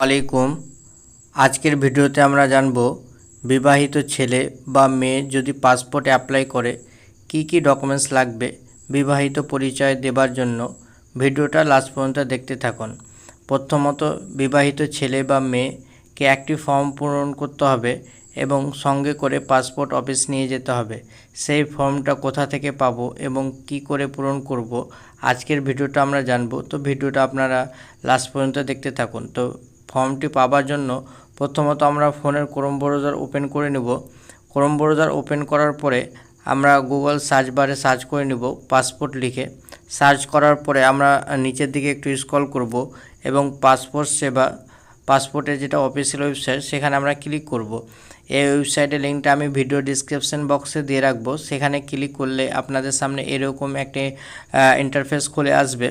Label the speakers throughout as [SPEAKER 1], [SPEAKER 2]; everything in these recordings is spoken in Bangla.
[SPEAKER 1] আলাইকুম। আজকের ভিডিওতে আমরা জানব, বিবাহিত ছেলে বা মেয়ে যদি পাসপোর্ট অ্যাপ্লাই করে, কি কি ডকুমেন্টস লাগবে বিবাহিত পরিচয় দেবার জন্য? ভিডিওটা লাস্ট পর্যন্ত দেখতে থাকুন। প্রথমত, বিবাহিত ছেলে বা মেয়েকে একটি ফর্ম পূরণ করতে হবে এবং সঙ্গে করে পাসপোর্ট অফিস নিয়ে যেতে হবে। সেই ফর্মটা কোথা থেকে পাবো এবং কি করে পূরণ করব? আজকের ভিডিওটা আমরা জানব। তো ভিডিওটা আপনারা লাস্ট পর্যন্ত দেখতে থাকুন। তো ফর্মটি পাবার জন্য প্রথমত আমরা ফোনের ক্রোম ব্রাউজার ওপেন করে নেব। ক্রোম ব্রাউজার ওপেন করার পরে আমরা গুগল সার্চ বারে সার্চ করে নেব পাসপোর্ট লিখে। সার্চ করার পরে আমরা নিচের দিকে একটু স্ক্রল করব এবং পাসপোর্ট সেবা পাসপোর্টের যেটা অফিসিয়াল ওয়েবসাইট সেখানে আমরা ক্লিক করব। এই ওয়েবসাইটের লিঙ্কটা আমি ভিডিও ডিসক্রিপশন বক্সে দিয়ে রাখব। সেখানে ক্লিক করলে আপনাদের সামনে এরকম একটি ইন্টারফেস খুলে আসবে।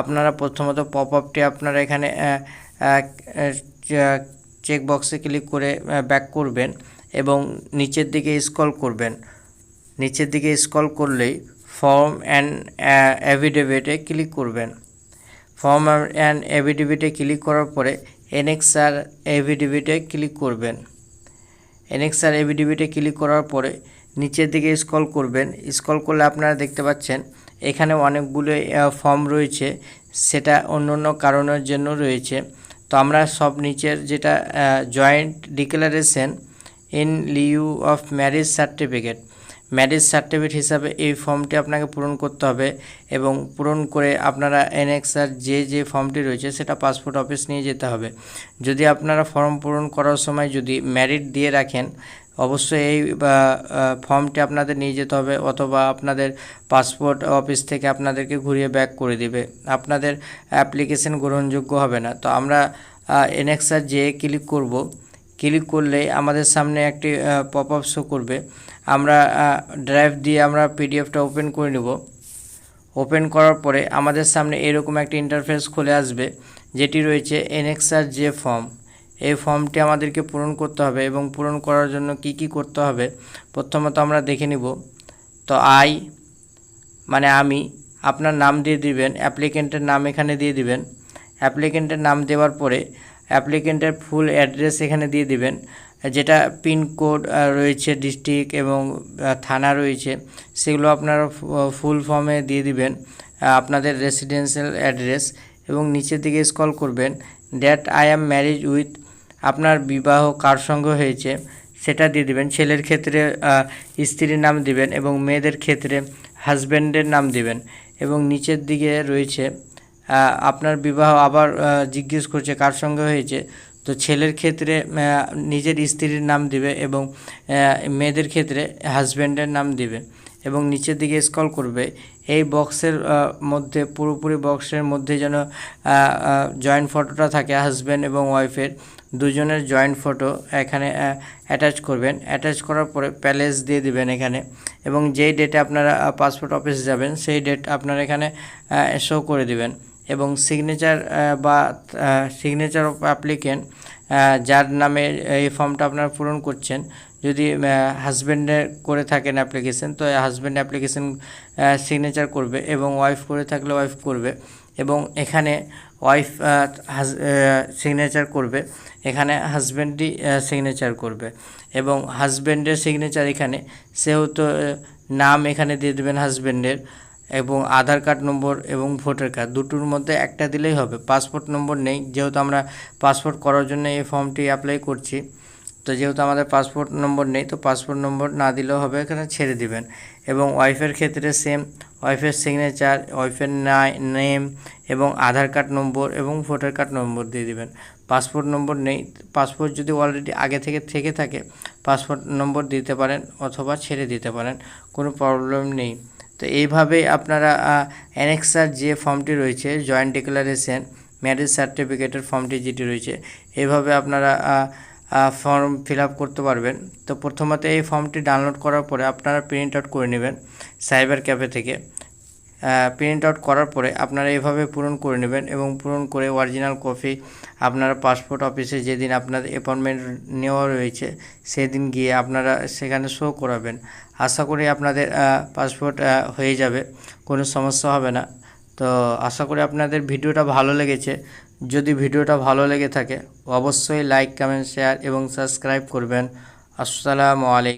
[SPEAKER 1] আপনারা প্রথমত পপ আপটি আপনারা এখানে চেক বক্সে ক্লিক করে ব্যাক করবেন এবং নিচের দিকে স্ক্রল করবেন। নিচের দিকে স্ক্রল করলেই ফর্ম অ্যান্ড অ্যাভিডেভিটে ক্লিক করবেন। ফর্ম অ্যান্ড অ্যাভিডেভিটে ক্লিক করার পরে এনএক্সআর অ্যাভিডেভিটে ক্লিক করবেন। এনএক্সআর এভিডিবিতে ক্লিক করার পরে নিচের দিকে স্ক্রল করবেন। স্ক্রল করলে আপনারা দেখতে পাচ্ছেন, এখানে অনেকগুলো ফর্ম রয়েছে। সেটা অন্য অন্য কারণের জন্য রয়েছে। তো আমরা সব নিচের যেটা joint declaration in lieu of marriage certificate marriage certificate হিসাবে এই ফর্মটি আপনাকে পূরণ করতে হবে এবং পূরণ করে আপনারা এনএক্সআর যে যে ফর্মটি রয়েছে সেটা পাসপোর্ট অফিস নিয়ে যেতে হবে। যদি আপনারা ফর্ম পূরণ করার সময় যদি ম্যারিট দিয়ে রাখেন অবশ্যই এই ফর্মটি আপনাদের নিয়ে যেতে হবে অথবা আপনাদের পাসপোর্ট অফিস থেকে আপনাদেরকে ঘুরিয়ে ব্যাক করে দিবে। আপনাদের অ্যাপ্লিকেশন গ্রহণযোগ্য হবে না। তো আমরা এনএক্সআর যে ক্লিক করব, ক্লিক করলে আমাদের সামনে একটি পপ আপ শো করবে। আমরা ড্রাইভ দিয়ে আমরা পিডিএফটা ওপেন করে নেব। ওপেন করার পরে আমাদের সামনে এরকম একটি ইন্টারফেস খুলে আসবে, যেটি রয়েছে এনএক্সআর যে ফর্ম। এই ফর্মটি আমাদেরকে পূরণ করতে হবে এবং পূরণ করার জন্য কি কি করতে হবে, প্রথমত আমরা দেখে নিব। তো আই মানে আমি, আপনার নাম দিয়ে দিবেন, অ্যাপ্লিকেন্টের নাম এখানে দিয়ে দিবেন। অ্যাপ্লিকেন্টের নাম দেওয়ার পরে অ্যাপ্লিকেন্টের ফুল অ্যাড্রেস এখানে দিয়ে দিবেন, যেটা পিনকোড রয়েছে, ডিস্ট্রিক্ট এবং থানা রয়েছে, সেগুলো আপনারা ফুল ফর্মে দিয়ে দিবেন আপনাদের রেসিডেন্সিয়াল অ্যাড্রেস এবং নিচের দিকে স্কল করবেন, that I am married with আপনার বিবাহ কার সঙ্গে হয়েছে সেটা দিয়ে দিবেন। ছেলের ক্ষেত্রে স্ত্রীর নাম দিবেন এবং মেয়েদের ক্ষেত্রে হাজব্যান্ডের নাম দিবেন। এবং নিচের দিকে রয়েছে আপনার বিবাহ আবার জিজ্ঞেস করছে কার সঙ্গে হয়েছে। তো ছেলের ক্ষেত্রে নিজের স্ত্রীর নাম দিবে এবং মেয়েদের ক্ষেত্রে হাজব্যান্ডের নাম দিবে। এবং নিচের দিকে স্কল করবে এই বক্সের মধ্যে, পুরোপুরি বক্সের মধ্যে যেন জয়েন্ট ফটোটা থাকে হাজব্যান্ড এবং ওয়াইফের দুজনের জয়েন্ট ফটো এখানে অ্যাটাচ করবেন। অ্যাটাচ করার পরে প্যালেস দিয়ে দিবেন এখানে। এবং যেই ডেটে আপনারা পাসপোর্ট অফিসে যাবেন, সেই ডেট আপনারা এখানে শো করে দিবেন। এবং সিগনেচার বা সিগনেচার অফ অ্যাপ্লিকেন্ট যার নামে এই ফর্মটা আপনারা পূরণ করছেন যদি হাজব্যান্ডের করে থাকেন অ্যাপ্লিকেশন তো হাজব্যান্ড অ্যাপ্লিকেশন সিগনেচার করবে এবং ওয়াইফ করে থাকলে ওয়াইফ করবে এবং এখানে ওয়াইফ সিগনেচার করবে, এখানে হাজব্যান্ডই সিগনেচার করবে এবং হাজব্যান্ডের সিগনেচার এখানে, সেহেতু নাম এখানে দিয়ে দেবেন হাজব্যান্ডের এবং আধার কার্ড নম্বর এবং ভোটার কার্ড, দুটোর মধ্যে একটা দিলেই হবে পাসপোর্ট নম্বর নেই, যেহেতু আমরা পাসপোর্ট করার জন্য এই ফর্মটি অ্যাপ্লাই করছি। তো যেহেতু আমাদের পাসপোর্ট নম্বর নেই, তো পাসপোর্ট নম্বর না দিলেও হবে, এখানে ছেড়ে দিবেন। এবং ওয়াইফের ক্ষেত্রে সেম ওয়াইফের সিগনেচার ওয়াইফের নেম এবং আধার কার্ড নম্বর এবং ভোটার কার্ড নম্বর দিয়ে দিবেন। পাসপোর্ট নম্বর নেই পাসপোর্ট যদি অলরেডি আগে থেকে থেকে থাকে পাসপোর্ট নম্বর দিতে পারেন অথবা ছেড়ে দিতে পারেন, কোনো প্রবলেম নেই। তো এইভাবেই আপনারা অ্যানেক্সার যে ফর্মটি রয়েছে জয়েন্ট ডিক্লারেশন ম্যারেজ সার্টিফিকেটের ফর্মটি যেটি রয়েছে এইভাবে আপনারা ফর্ম ফিল করতে পারবেন। তো প্রথমত এই ফর্মটি ডাউনলোড করার পরে আপনারা প্রিন্ট আউট করে নেবেন সাইবার ক্যাফে থেকে। প্রিন্ট আউট করার পরে আপনারা এভাবে পূরণ করে নেবেন এবং পূরণ করে অরিজিনাল কপি আপনারা পাসপোর্ট অফিসে যেদিন আপনাদের অ্যাপয়েন্টমেন্ট নেওয়া রয়েছে, সেদিন গিয়ে আপনারা সেখানে শো করাবেন। আশা করি আপনাদের পাসপোর্ট হয়ে যাবে। কোনো সমস্যা হবে না। তো আশা করি আপনাদের ভিডিওটা ভালো লেগেছে। যদি ভিডিওটা ভালো লেগে থাকে, অবশ্যই লাইক কমেন্ট শেয়ার এবং সাবস্ক্রাইব করবেন। আসসালামু আলাইকুম।